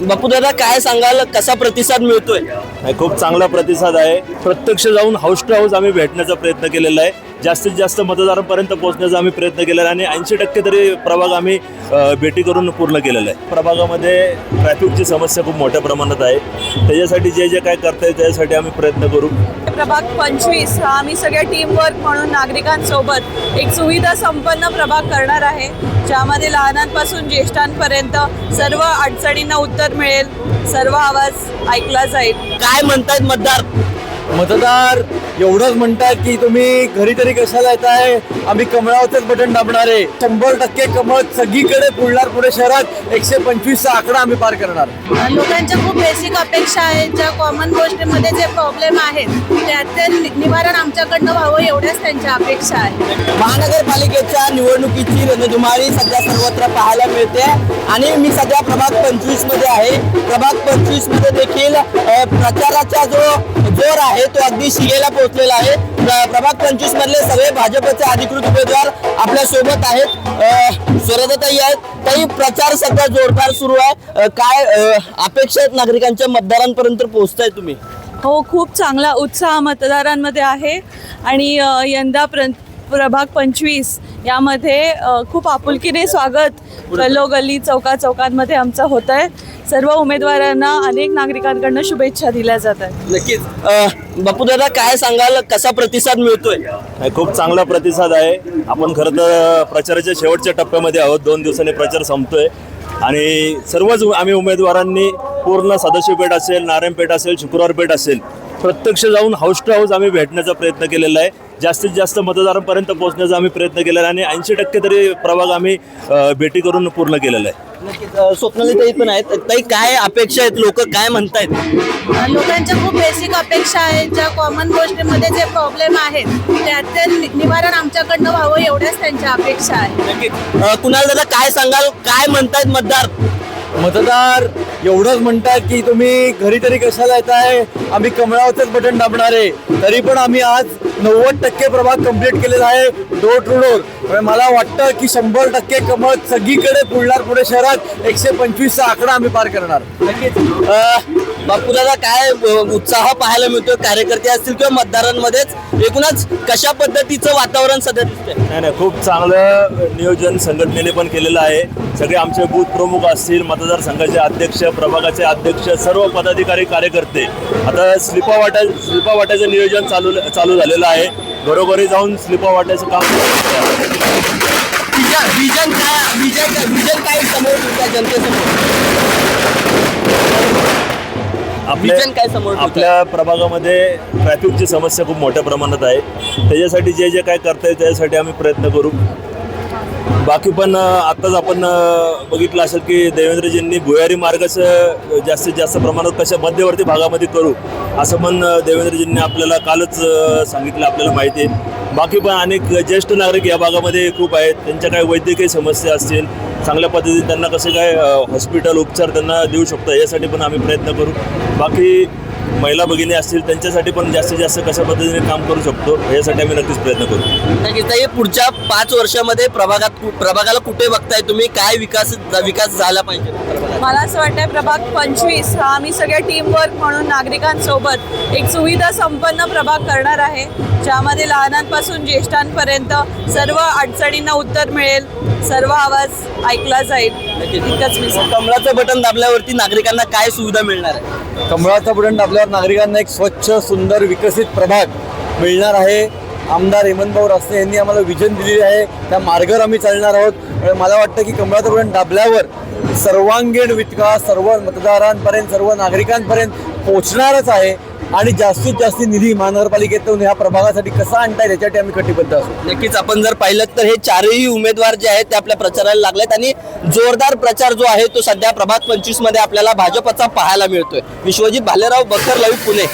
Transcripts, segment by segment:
बापू दादा काय सांगाल? कसा प्रतिसाद मिळतोय? नाही, खूप चांगला प्रतिसाद आहे. प्रत्यक्ष जाऊन हाऊस टू हाऊस आम्ही भेटण्याचा प्रयत्न केलेला आहे. जास्तीत जास्त मतदारांपर्यंत पोहोचण्याचा आम्ही प्रयत्न केलेला आहे आणि ऐंशी टक्के तरी प्रभाग आम्ही भेटी करून पूर्ण केलेला आहे. प्रभागामध्ये ट्रॅफिकची समस्या खूप मोठ्या प्रमाणात आहे. त्याच्यासाठी जे जे काय करता येईल त्याच्यासाठी आम्ही प्रयत्न करू. प्रभाग पंचवीस हा आम्ही सगळ्या टीमवर्क म्हणून नागरिकांसोबत एक सुविधा संपन्न प्रभाग करणार आहे ज्यामध्ये लहानांपासून ज्येष्ठांपर्यंत सर्व अडचणींना उत्तर मिळेल. सर्व आवाज ऐकला जाईल. काय म्हणतायत मतदार? मतदार एवढंच म्हणतात की तुम्ही घरी तरी कशाला येताय? आम्ही कमळावरच बटन दाबणार. आहे शंभर टक्के कमळ सगळीकडे पुढणार पुढे शहरात एकशे पंचवीसचा आकडा आम्ही पार करणार. लोकांच्या खूप बेसिक अपेक्षा आहेत ज्या कॉमन गोष्टीमध्ये जे प्रॉब्लेम आहेत त्याचे निवारण आमच्याकडनं व्हावं एवढ्याच त्यांच्या अपेक्षा आहेत. महानगरपालिकेच्या निवडणुकीची रणधुमाळी सध्या सर्वत्र पाहायला मिळते. आणि मी सध्या प्रभाग पंचवीसमध्ये आहे. प्रभाग पंचवीसमध्ये देखील प्रचाराचा जो जोर आहे तो अगदी शिगेला पोहोचलेला आहे. प्रभाग पंचवीस मधले सगळे भाजपचे अधिकृत उमेदवार आपल्यासोबत आहेत. अ, स्वरताई आहेत. काही प्रचार सध्या जोरदार सुरू आहे. काय अपेक्षित अपेक्षा आहेत नागरिकांच्या मतदारांपर्यंत पोहोचताय तुम्ही? हो खूप चांगला उत्साह मतदारांमध्ये आहे. आणि यंदा प्र प्रभाग पंचवीस यामध्ये खूप आपुलकीने स्वागत गल्लोगल्ली चौका चौकांमध्ये आमचं होत आहे सर्व उमेदवारांना अनेक नागरिकांकडनं शुभेच्छा दिल्या जात आहेत. नक्कीच. अ, बापू दादा काय सांगाल? कसा प्रतिसाद मिळतोय? खूप चांगला प्रतिसाद आहे. आपण खरं तर प्रचाराच्या शेवटच्या टप्प्यामध्ये आहोत. दोन दिवसांनी प्रचार संपतोय. आणि सर्वच आम्ही उमेदवारांनी पूर्ण सदाशिवपेठ असेल नारायणपेठ असेल शुक्रवारपेठ असेल प्रत्यक्ष जाऊन हाऊस टू हाऊस आम्ही भेटण्याचा प्रयत्न केलेला आहे. जास्तीत जास्त मतदारांपर्यंत पोहोचण्याचा आम्ही प्रयत्न केलेला आहे आणि ऐंशी टक्के तरी प्रभाग आम्ही भेटी करून पूर्ण केलेला आहे. स्वप्नाली ताई पण आहेत. ताई काय अपेक्षा आहेत? लोक काय म्हणतायत? लोकांच्या खूप बेसिक अपेक्षा आहेत. ज्या कॉमन गोष्टीमध्ये जे प्रॉब्लेम आहेत त्याचे नि- निवारण आमच्याकडनं व्हावं एवढ्याच त्यांच्या अपेक्षा आहेत. कुणाल दादा काय सांगाल? काय म्हणतायत मतदार? मतदार एवढंच म्हणतात की तुम्ही घरी तरी कशाला आहे आम्ही कमळावरच बटन दाबणार. आहे तरी पण आम्ही आज नव्वद टक्के प्रभाग कंप्लीट केलेला आहे. डोर टू डोर मला वाटतं की शंभर टक्के कमळ सगळीकडे पुढणार पुढे शहरात एकशे पंचवीसचा आकडा आम्ही पार करणार. नक्कीच. अ, बापू दादा काय उत्साह पाहायला मिळतो कार्यकर्ते असतील किंवा मतदारांमध्येच? एकूणच कशा पद्धतीचं वातावरण सध्या दिसतंय? नाही नाही खूप चांगलं नियोजन संघटनेने पण केलेलं आहे. सगळे आमचे बूथ प्रमुख असतील मतदारसंघाचे अध्यक्ष प्रभागाचे अध्यक्ष सर्व पदाधिकारी कार्यकर्ते. आता स्लिपा वाटा स्लिपा वाटायचं नियोजन चालू चालू झालेलं आहे. घरोघरी जाऊन स्लिपा वाटायचं काम विजन विजन काय विजन विजन काय समोर ठेवताय जनतेसमोर? आपल्या काय समोर? आपल्या प्रभागामध्ये ट्रॅफिकची समस्या खूप मोठ्या प्रमाणात आहे. त्याच्यासाठी जे जे काय करता येईल त्याच्यासाठी आम्ही प्रयत्न करू. बाकी पण आत्ताच आपण बघितलं असेल की देवेंद्रजींनी भुयारी मार्गाचं जास्तीत जास्त प्रमाणात कशा मध्यवर्ती भागामध्ये करू असं पण देवेंद्रजींनी आपल्याला कालच सांगितलं आपल्याला माहिती आहे. बाकी पण अनेक ज्येष्ठ नागरिक या भागामध्ये खूप आहेत त्यांच्या काही वैद्यकीय समस्या असतील चांगल्या पद्धतीने त्यांना कसे काय हॉस्पिटल उपचार त्यांना देऊ शकतो यासाठी पण आम्ही प्रयत्न करू. बाकी महिला भगिनी असतील त्यांच्यासाठी पण जास्तीत जास्त कशा पद्धतीने काम करू शकतो यासाठी आम्ही नक्कीच प्रयत्न करू. नक्कीच. ताई पुढच्या पाच वर्षामध्ये प्रभागात प्रभागाला कुठे बघताय तुम्ही? काय विकास विकास झाला पाहिजे? मला असं वाटतं प्रभाग पंचवीस हा आम्ही सगळ्या टीमवर्क म्हणून नागरिकांसोबत एक सुविधा संपन्न प्रभाग करणार आहे ज्यामध्ये लहानांपासून ज्येष्ठांपर्यंत सर्व अडचणींना उत्तर मिळेल सर्व आवाज ऐकला जाईल. इतकंच मी. कमळाचं बटन दाबल्यावरती नागरिकांना काय सुविधा मिळणार आहे? कमळाचा बटन दाबल्यावर नागरिकांना एक स्वच्छ सुंदर विकसित प्रभाग मिळणार आहे. आमदार हेमंतभाऊ रासने यांनी आम्हाला विजन दिलेली आहे. त्या मार्गावर आम्ही चालणार आहोत. मला वाटतं की कमळातपर्यंत दाबल्यावर सर्वांगीण विकास सर्व मतदारांपर्यंत सर्व नागरिकांपर्यंत पोचणारच आहे. आणि जास्तीत जास्त निधी महानगरपालिकेतून ह्या प्रभागासाठी कसा आणता येईल याच्यासाठी आम्ही कटिबद्ध असू नक्कीच आपण जर पाहिलं तर हे चारही उमेदवार जे आहेत ते आपल्या प्रचाराला लागलेत आणि जोरदार प्रचार जो आहे तो सध्या प्रभाग पंचवीसमध्ये आपल्याला भाजपचा पाहायला मिळतोय. विश्वजित भालेराव बकर लवी पुणे.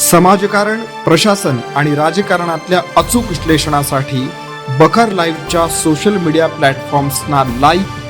समाजकारण प्रशासन आणि राजकारणातल्या अचूक विश्लेषणासाठी बखर लाईव्हच्या सोशल मीडिया प्लॅटफॉर्म्सना लाईक